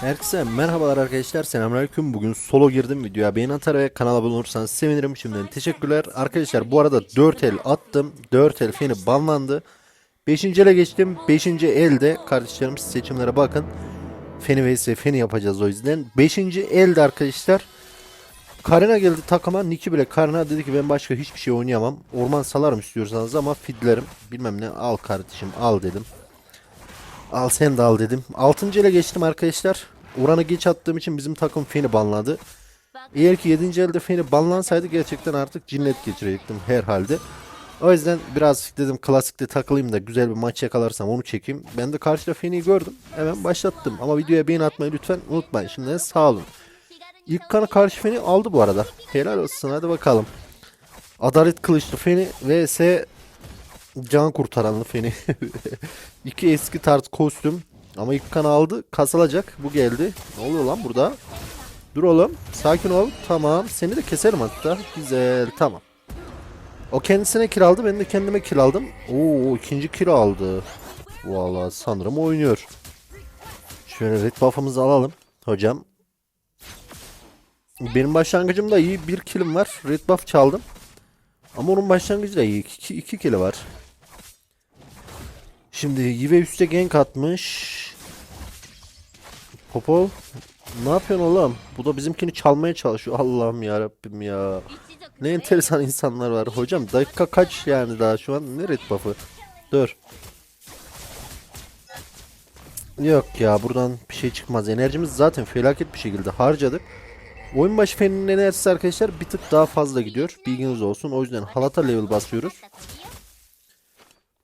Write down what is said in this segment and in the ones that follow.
Herkese merhabalar arkadaşlar selamünaleyküm. Bugün solo girdim videoya. Beğeni atar ve kanala abone olursanız sevinirim. Şimdiden teşekkürler. Arkadaşlar bu arada 4 el attım. 4 el feni banlandı. 5. ele geçtim. 5. elde. Kardeşlerim seçimlere bakın. Feni vs feni yapacağız o yüzden. 5. elde arkadaşlar. Karina geldi takıma. Niki bile Karina dedi ki ben başka hiçbir şey oynayamam. Orman salarım istiyorsanız ama fidlerim. Bilmem ne. Al kardeşim al. dedim Al sen de dedim. 6. ele geçtim arkadaşlar. Oranı geç attığım için bizim takım Feni banladı. Eğer ki 7. elde Feni banlansaydı gerçekten artık cinnet geçirecektim herhalde. O yüzden biraz dedim klasikte takılayım da güzel bir maç yakalarsam onu çekeyim. Ben de karşıda Feni'yi gördüm. Hemen başlattım. Ama videoya beğeni atmayı lütfen unutmayın. Şimdiden sağ olun. İlk kanı karşı Feni aldı bu arada. Helal olsun hadi bakalım. Adalet kılıçlı Feni vs can kurtaranlı Feni. İki eski tarz kostüm. Ama ilk kan aldı. Kasılacak. Bu geldi. Ne oluyor lan burada? Dur oğlum. Sakin ol. Tamam. Seni de keserim hatta. Güzel. Tamam. O kendisine kill aldı. Ben de kendime kill aldım. Oo ikinci kill aldı. Vallahi sanırım oynuyor. Şöyle red buff'ımızı alalım. Hocam. Benim başlangıcımda iyi bir killim var. Red buff çaldım. Ama onun başlangıcı da iyi. 2 2 kill'i var. Şimdi Yive üstte gank atmış. Popol ne yapıyorsun oğlum? Bu da bizimkini çalmaya çalışıyor. Allah'ım ya Rabbim ya. Ne enteresan insanlar var. Hocam dakika kaç yani daha şu an? Ne red buff'ı? Dur. Yok ya buradan bir şey çıkmaz. Enerjimiz zaten felaket bir şekilde harcadık. Oyun başı feninin enerjisi arkadaşlar bir tık daha fazla gidiyor. Bilginiz olsun. O yüzden halata level basıyoruz.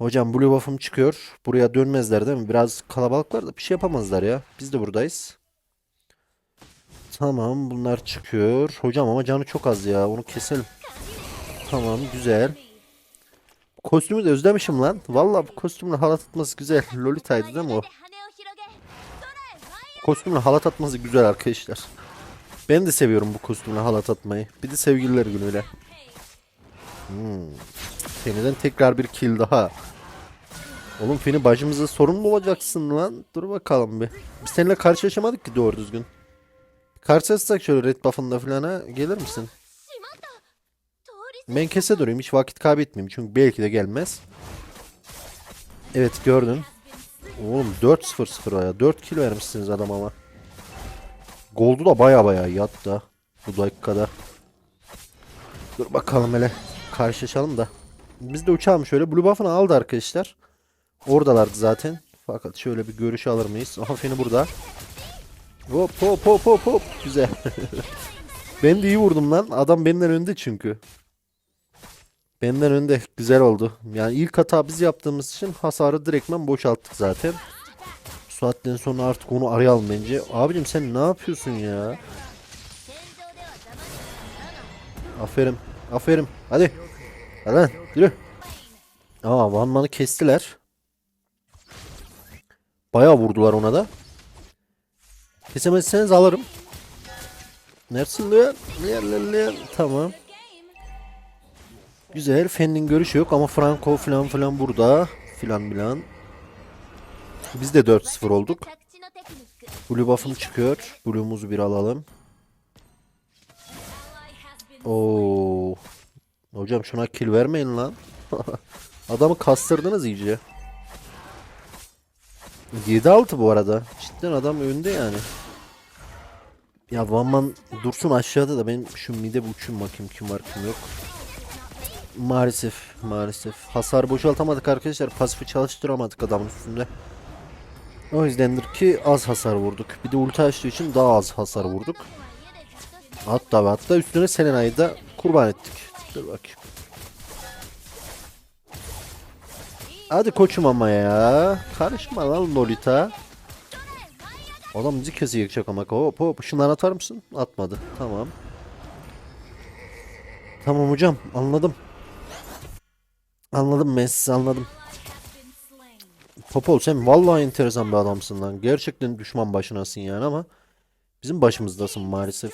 Hocam blue buff'ım çıkıyor. Buraya dönmezler değil mi? Biraz kalabalıklar da bir şey yapamazlar ya. Biz de buradayız. Tamam bunlar çıkıyor. Hocam ama canı çok az ya. Onu keselim. Tamam güzel. Kostümü de özlemişim lan. Vallahi bu kostümle halat atması güzel. Lolita'ydı değil mi o? Kostümle halat atması güzel arkadaşlar. Ben de seviyorum bu kostümle halat atmayı. Bir de sevgililer günüyle. Hmm. Feni'den tekrar bir kill daha. Oğlum Feni başımıza sorun mu olacaksın lan? Dur bakalım bir. Biz seninle karşılaşamadık ki doğru düzgün. Karşılaşsak şöyle red buff'ında falan ha gelir misin? Ben kese durayım hiç vakit kaybetmeyeyim çünkü belki de gelmez. Evet gördün. Oğlum 4-0-0 ya. 4 kill vermişsiniz adam ama. Gold'u da baya baya yattı bu dakikada. Dur bakalım hele. Karşılaşalım da. Biz de uçalım şöyle. Blue buff'ını aldı arkadaşlar. Oradalardı zaten. Fakat şöyle bir görüş alır mıyız? Aha Feni burada. Hop hop hop hop hop. Güzel. ben de iyi vurdum lan. Adam benden önde çünkü. Benden önde. Güzel oldu. Yani ilk hata biz yaptığımız için hasarı direktmen boşalttık zaten. Bu saatten sonra artık onu arayalım bence. Abicim sen ne yapıyorsun ya? Aferin. Aferin. Hadi. Hadi lan. Yürü. Aa Van kestiler. Bayağı vurdular ona da. Kesemezseniz alırım. Neresin lan. Tamam. Güzel. Fen'in görüşü yok ama Franco falan filan burada. Filan bilan. Biz de 4-0 olduk. Blue buff'ım çıkıyor. Blue'umuzu bir alalım. Oo. Hocam şuna kill vermeyin lan. Adamı kastırdınız iyice. 7-6 bu arada. Cidden adam önde yani. Ya Vanman dursun aşağıda da benim şu mide uçum bakayım kim var kim yok. Maalesef maalesef. Hasar boşaltamadık arkadaşlar. Pasifi çalıştıramadık adamın üstünde. O yüzdendir ki az hasar vurduk. Bir de ulti açtığı için daha az hasar vurduk. Hatta hatta üstüne Selena'yı da kurban ettik. Dur bakayım. Hadi koçum ama ya. Karışma lan Lolita. Adam bizi kesecek ama. Hop hop. Şunları atar mısın? Atmadı. Tamam. Tamam hocam. Anladım. Anladım Messi anladım. Popol sen vallahi enteresan bir adamsın lan. Gerçekten düşman başınasın yani ama bizim başımızdasın maalesef.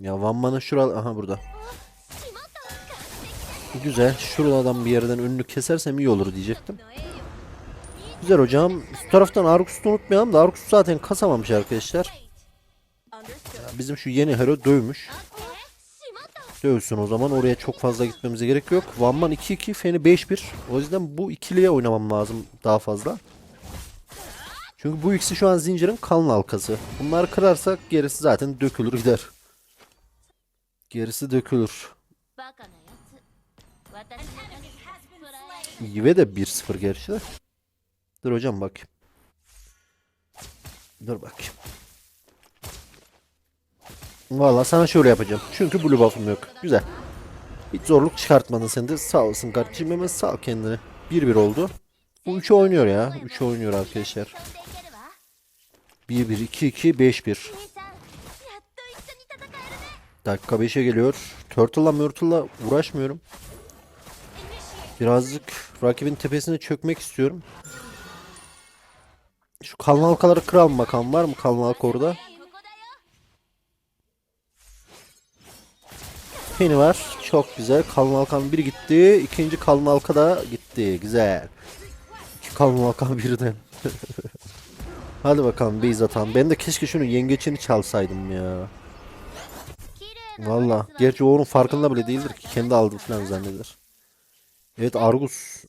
Ya Vanman'ın şural aha burada. Güzel. Şuradan bir yerden önünü kesersem iyi olur diyecektim. Güzel hocam. Şu taraftan Arkus'u unutmayalım da Arkus zaten kasamamış arkadaşlar. Bizim şu yeni hero dövmüş. Dövsün o zaman. Oraya çok fazla gitmemize gerek yok. Vanman 2-2, Feni 5-1. O yüzden bu ikiliye oynamam lazım daha fazla. Çünkü bu ikisi şu an zincirin kalın halkası. Bunları kırarsak gerisi zaten dökülür gider. Gerisi dökülür. Ve de 1-0 gerçi de. Dur hocam bak. Dur bak. Valla sana şöyle yapacağım. Çünkü blue buff'um yok. Güzel. Hiç zorluk çıkartmadın sen de. Sağ olsun kardeşim hemen sağ ol kendini. 1-1 oldu. Bu 3'e oynuyor ya. 3'e oynuyor arkadaşlar. 1-1, 2-2, 5-1. Dakika 5'e geliyor. Turtle'la Myrtle'la uğraşmıyorum. Birazcık rakibin tepesine çökmek istiyorum. Şu kanlı halkaları kıralım bakalım var mı kanlı halka orada? Pini var. Çok güzel. Kalın Alkan bir gitti. İkinci Kalın Alka da gitti. Güzel. İki Kalın Alkan birden. Hadi bakalım biz atan. Ben de keşke şunu yengeçini çalsaydım ya. Valla. Gerçi o onun farkında bile değildir ki. Kendi aldı falan zanneder. Evet Argus.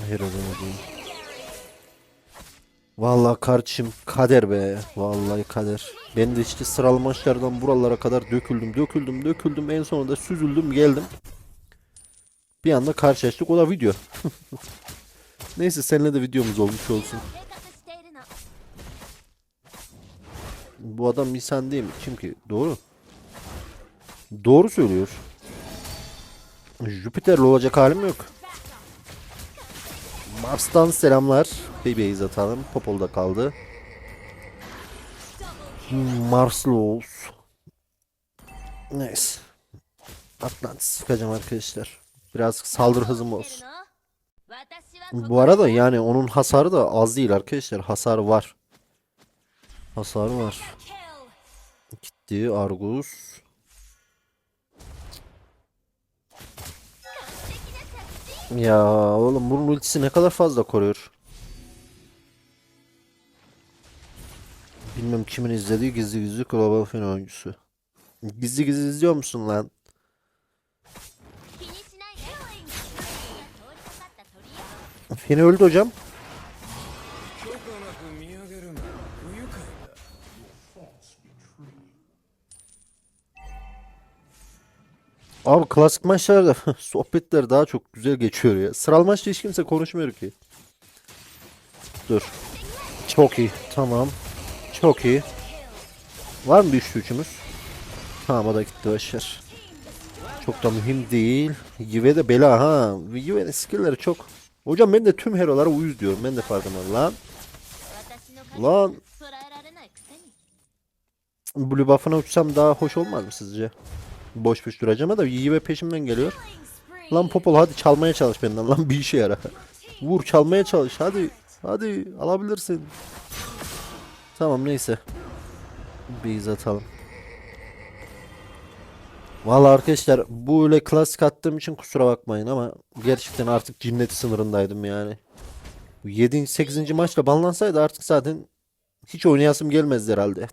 Hayır ödemedim. Valla kardeşim kader be. Vallahi kader. Ben de işte sıralı maçlardan buralara kadar döküldüm, döküldüm, döküldüm. En sonunda süzüldüm, geldim. Bir anda karşılaştık. O da video. Neyse seninle de videomuz olmuş olsun. bu adam Nisan değil mi? Kim ki? Doğru. Doğru söylüyor. Jüpiter'le olacak halim yok. Mars'tan selamlar. Baby'yiz atalım. Popol da kaldı. Marslı olsun. Neyse. Atlantis sıkacağım arkadaşlar. Biraz saldırı hızım olsun. Bu arada yani onun hasarı da az değil arkadaşlar. Hasar var. Hasar var. Gitti Argus. Ya oğlum bunun ultisi ne kadar fazla koruyor. Bilmem kimin izlediği gizli gizli Global Fin oyuncusu. Gizli gizli izliyor musun lan? Fini öldü hocam. Abi klasik maçlarda sohbetler daha çok güzel geçiyor ya. Sıral maçta hiç kimse konuşmuyor ki. Dur. Çok iyi. Tamam. Çok iyi. Var mı bir üçlü? Tamam o da gitti başlar. Çok da mühim değil. Yüve de bela ha. Yüve'nin skillleri çok. Hocam ben de tüm herolara uyuz diyorum. Ben de farkındayım lan. Lan. Blue buff'ına uçsam daha hoş olmaz mı sizce? Boş boş duracağım da Yive peşimden geliyor. Lan Popol hadi çalmaya çalış benden lan bir işe yara. Vur çalmaya çalış hadi. Hadi alabilirsin. Tamam neyse. Bir iz atalım. Vallahi arkadaşlar bu öyle klasik attığım için kusura bakmayın ama gerçekten artık cinnet sınırındaydım yani. Bu 7. 8. maçla banlansaydı artık zaten hiç oynayasım gelmezdi herhalde.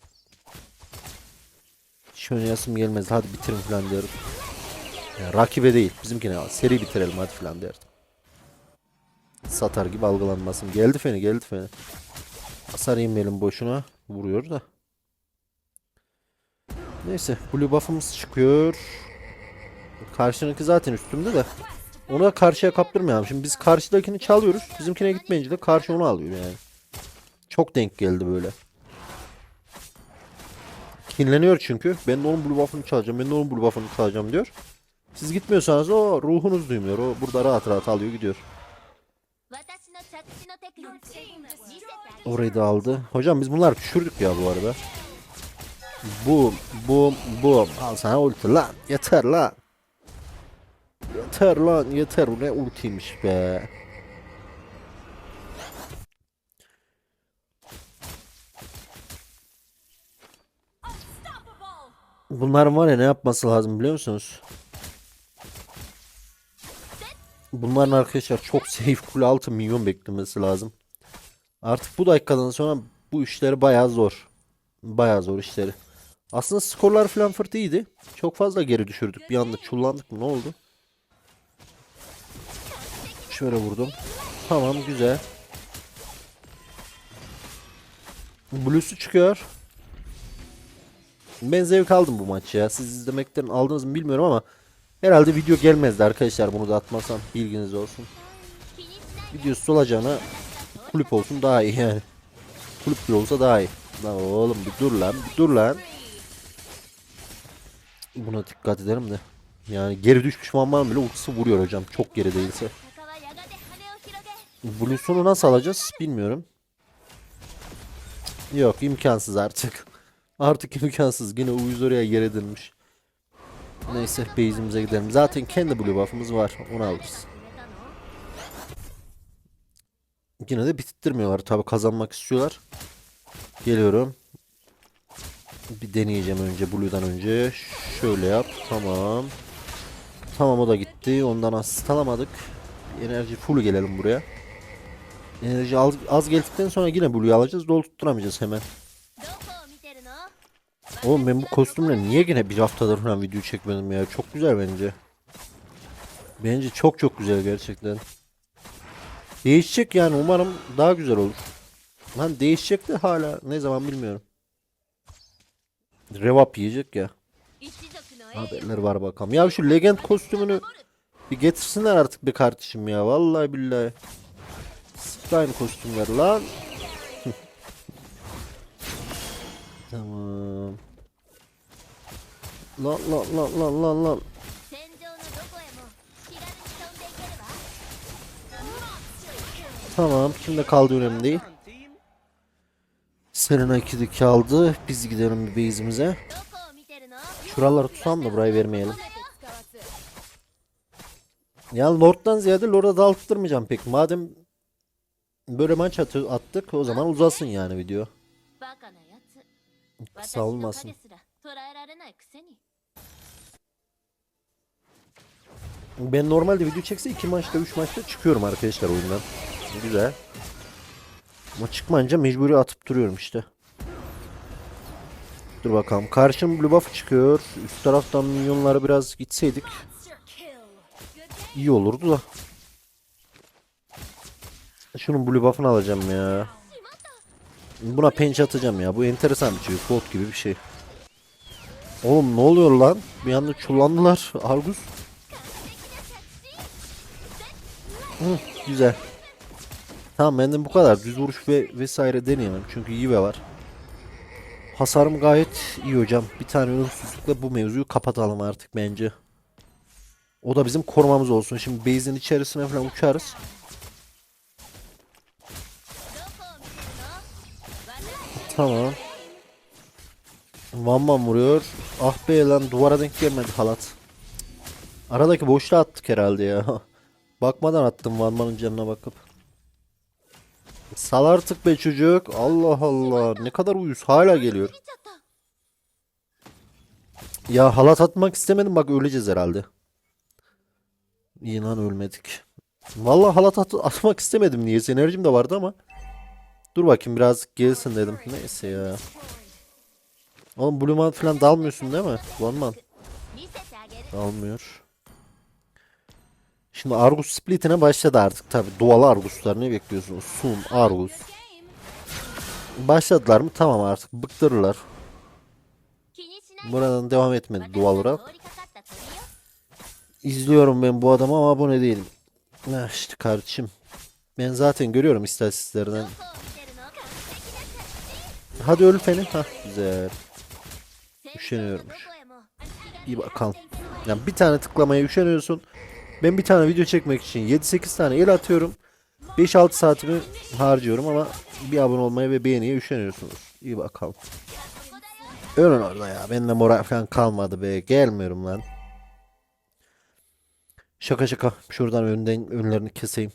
Hiç oynayasım gelmezdi. Hadi bitirin falan diyorum. Ya rakibe değil. Bizimkine. Seri bitirelim hadi falan derdim. Satar gibi algılanmasın. Geldi feni geldi feni. Hasar yemeyelim boşuna. Vuruyor da. Neyse. Blue buff'ımız çıkıyor. Karşınınki zaten üstümde de. Onu da karşıya kaptırmayalım. Şimdi biz karşıdakini çalıyoruz. Bizimkine gitmeyince de karşı onu alıyor yani. Çok denk geldi böyle kinleniyor çünkü. Ben de onun blue buff'ını çalacağım, ben de onun blue buff'ını çalacağım diyor. Siz gitmiyorsanız o ruhunuz duymuyor. O burada rahat rahat alıyor gidiyor. Orayı da aldı. Hocam biz bunlar düşürdük ya bu arada. Bu, bu, bu. Al sana ulti lan. Yeter lan. Yeter lan. Yeter. Bu ne ultiymiş be. Bunların var ya ne yapması lazım biliyor musunuz? Bunların arkadaşlar çok safe kule altı milyon beklemesi lazım. Artık bu dakikadan sonra bu işleri bayağı zor. Bayağı zor işleri. Aslında skorlar falan fırt iyiydi. Çok fazla geri düşürdük. Bir anda çullandık mı? Ne oldu? Şöyle vurdum. Tamam güzel. Blues'u çıkıyor. Ben zevk aldım bu maç ya. Siz izlemekten aldınız mı bilmiyorum ama herhalde video gelmezdi arkadaşlar bunu da atmasam bilginiz olsun. Videosu olacağına kulüp olsun daha iyi yani. Kulüp bir olsa daha iyi. Lan oğlum bir dur lan bir dur lan. Buna dikkat edelim de. Yani geri düşmüş mamman bile ultisi vuruyor hocam çok geri değilse. Blue'sunu nasıl alacağız bilmiyorum. Yok imkansız artık. Artık imkansız. Yine uyuz oraya yer edilmiş. Neyse base'imize gidelim. Zaten kendi blue buff'ımız var. Onu alırız. Yine de bitirtmiyorlar. Tabi kazanmak istiyorlar. Geliyorum. Bir deneyeceğim önce blue'dan önce. Şöyle yap. Tamam. Tamam o da gitti. Ondan asist alamadık. Enerji full gelelim buraya. Enerji az, az geldikten sonra yine blue'yu alacağız. Dol tutturamayacağız hemen. Oğlum ben bu kostümle niye gene bir haftadır falan video çekmedim ya. Çok güzel bence. Bence çok çok güzel gerçekten. Değişecek yani umarım daha güzel olur. Lan değişecek de hala ne zaman bilmiyorum. Revap yiyecek ya. Haberler var bakalım. Ya şu legend kostümünü bir getirsinler artık bir kardeşim ya. Vallahi billahi. Slime kostümler lan. Lan lan lan lan lan lan. Tamam kimde kaldı önemli değil. Serena 2'de kaldı. Biz gidelim bir base'imize. Şuraları tutalım da burayı vermeyelim. Ya Lord'dan ziyade Lord'a dağıttırmayacağım pek. Madem böyle maç attık o zaman uzasın yani video savunmasın. Ben normalde video çekse 2 maçta 3 maçta çıkıyorum arkadaşlar oyundan. Güzel. Ama çıkmayınca mecburi atıp duruyorum işte. Dur bakalım. Karşım blue buff çıkıyor. Üst taraftan minyonlara biraz gitseydik. iyi olurdu da. Şunun blue buff'ını alacağım ya. Buna penç atacağım ya. Bu enteresan bir şey. Bot gibi bir şey. Oğlum ne oluyor lan? Bir anda çullandılar. Argus. Hı, güzel. Tamam benden bu kadar. Düz vuruş ve vesaire deneyemem. Çünkü Yive var. Hasarım gayet iyi hocam. Bir tane ölümsüzlükle bu mevzuyu kapatalım artık bence. O da bizim korumamız olsun. Şimdi base'in içerisine falan uçarız. Tamam. Van Van vuruyor. Ah be lan duvara denk gelmedi halat. Aradaki boşluğa attık herhalde ya. Bakmadan attım Van Van'ın canına bakıp. Sal artık be çocuk. Allah Allah. Ne kadar uyuz. Hala geliyor. Ya halat atmak istemedim. Bak öleceğiz herhalde. İnan ölmedik. Vallahi halat at atmak istemedim. Niye enerjim de vardı ama. Dur bakayım biraz gelsin dedim. Neyse ya. Oğlum Blue falan dalmıyorsun değil mi? One Dalmıyor. Şimdi Argus splitine başladı artık tabi. Doğal Argus'lar ne bekliyorsunuz? Sun, Argus. Başladılar mı? Tamam artık. Bıktırırlar. Buradan devam etmedi doğal olarak. İzliyorum ben bu adamı ama abone değilim. Ah işte kardeşim. Ben zaten görüyorum istatistiklerden. Hadi öl seni. Hah güzel. Üşeniyormuş. İyi bakalım. Yani bir tane tıklamaya üşeniyorsun. Ben bir tane video çekmek için 7-8 tane el atıyorum. 5-6 saatimi harcıyorum ama bir abone olmaya ve beğeniye üşeniyorsunuz. İyi bakalım. Ölün orada ya. Benimle moral falan kalmadı be. Gelmiyorum lan. Şaka şaka. Şuradan önden önlerini keseyim.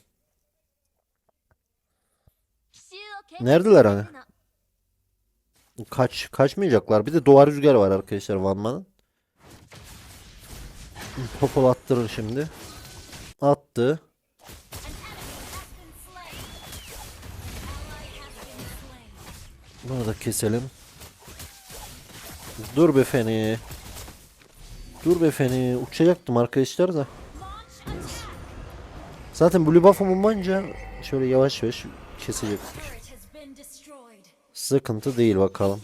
Neredeler hani? Kaç kaçmayacaklar. Bir de doğa rüzgar var arkadaşlar Vanman'ın. Popol attırır şimdi. Attı. Bunu da keselim. Dur be feni. Dur be feni. Uçacaktım arkadaşlar da. Zaten blue buff'ımın banca şöyle yavaş yavaş kesecektik. Sıkıntı değil bakalım.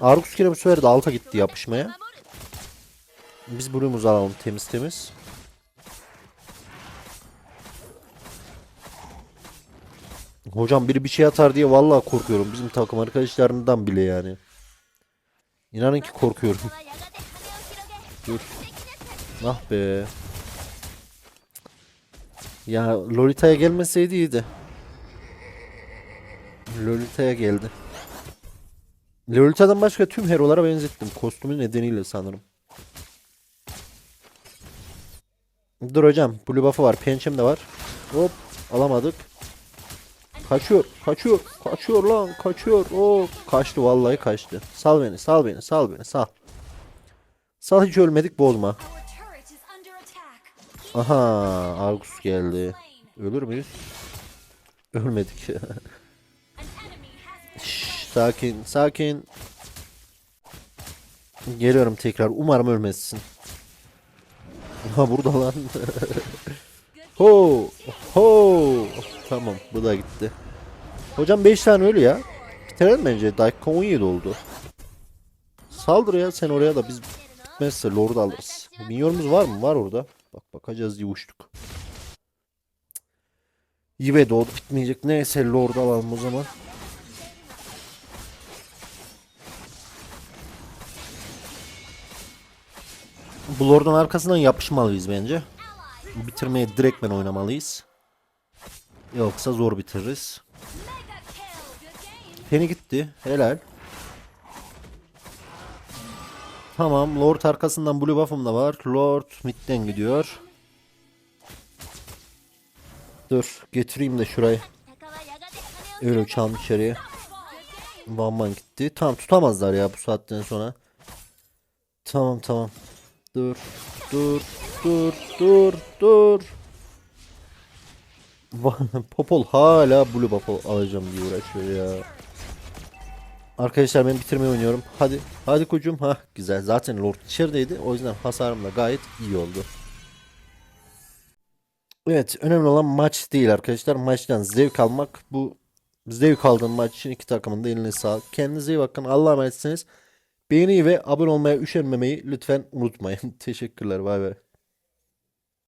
Argus kere bu sefer de alta gitti yapışmaya. Biz Bloom'umuzu alalım temiz temiz. Hocam biri bir şey atar diye vallahi korkuyorum. Bizim takım arkadaşlarından bile yani. İnanın ki korkuyorum. Dur. Ah be. Ya Lolita'ya gelmeseydi iyiydi. Lolita'ya geldi. Lolita'dan başka tüm herolara benzettim. Kostümü nedeniyle sanırım. Dur hocam. Blue buff'ı var. Pençem de var. Hop. Alamadık. Kaçıyor. Kaçıyor. Kaçıyor lan. Kaçıyor. Hop. Kaçtı vallahi kaçtı. Sal beni. Sal beni. Sal beni. Sal. Sal hiç ölmedik bozma. Aha, Argus geldi. Ölür müyüz? Ölmedik. sakin, sakin. Geliyorum tekrar. Umarım ölmezsin. Ha burada lan. ho, ho. Tamam, bu da gitti. Hocam 5 tane ölü ya. Bitirelim bence. Dakika 17 oldu. Saldır ya sen oraya da biz bitmezse Lord'u alırız. Minyonumuz var mı? Var orada. Bak bakacağız diye uçtuk. Yive doğdu bitmeyecek. Neyse Lord'u alalım o zaman. Blord'un arkasından yapışmalıyız bence. Bitirmeye direktmen oynamalıyız. Yoksa zor bitiririz. Penny gitti. Helal. Tamam. Lord arkasından blue buff'ım da var. Lord midden gidiyor. Dur. Getireyim de şurayı. Öyle uçağın içeriye. Bamban gitti. Tamam tutamazlar ya bu saatten sonra. Tamam tamam. Dur. Dur. Dur. Dur. Dur. Popol hala Blue Buffalo alacağım diye uğraşıyor ya. Arkadaşlar ben bitirmeyi oynuyorum. Hadi. Hadi kocuğum. Ha güzel. Zaten Lord içerideydi. O yüzden hasarım da gayet iyi oldu. Evet, önemli olan maç değil arkadaşlar. Maçtan zevk almak. Bu zevk aldığım maç için iki takımın da eline sağlık. Kendinize iyi bakın. Allah'a emanetsiniz. Beğeni ve abone olmaya üşenmemeyi lütfen unutmayın. Teşekkürler. Bay bay.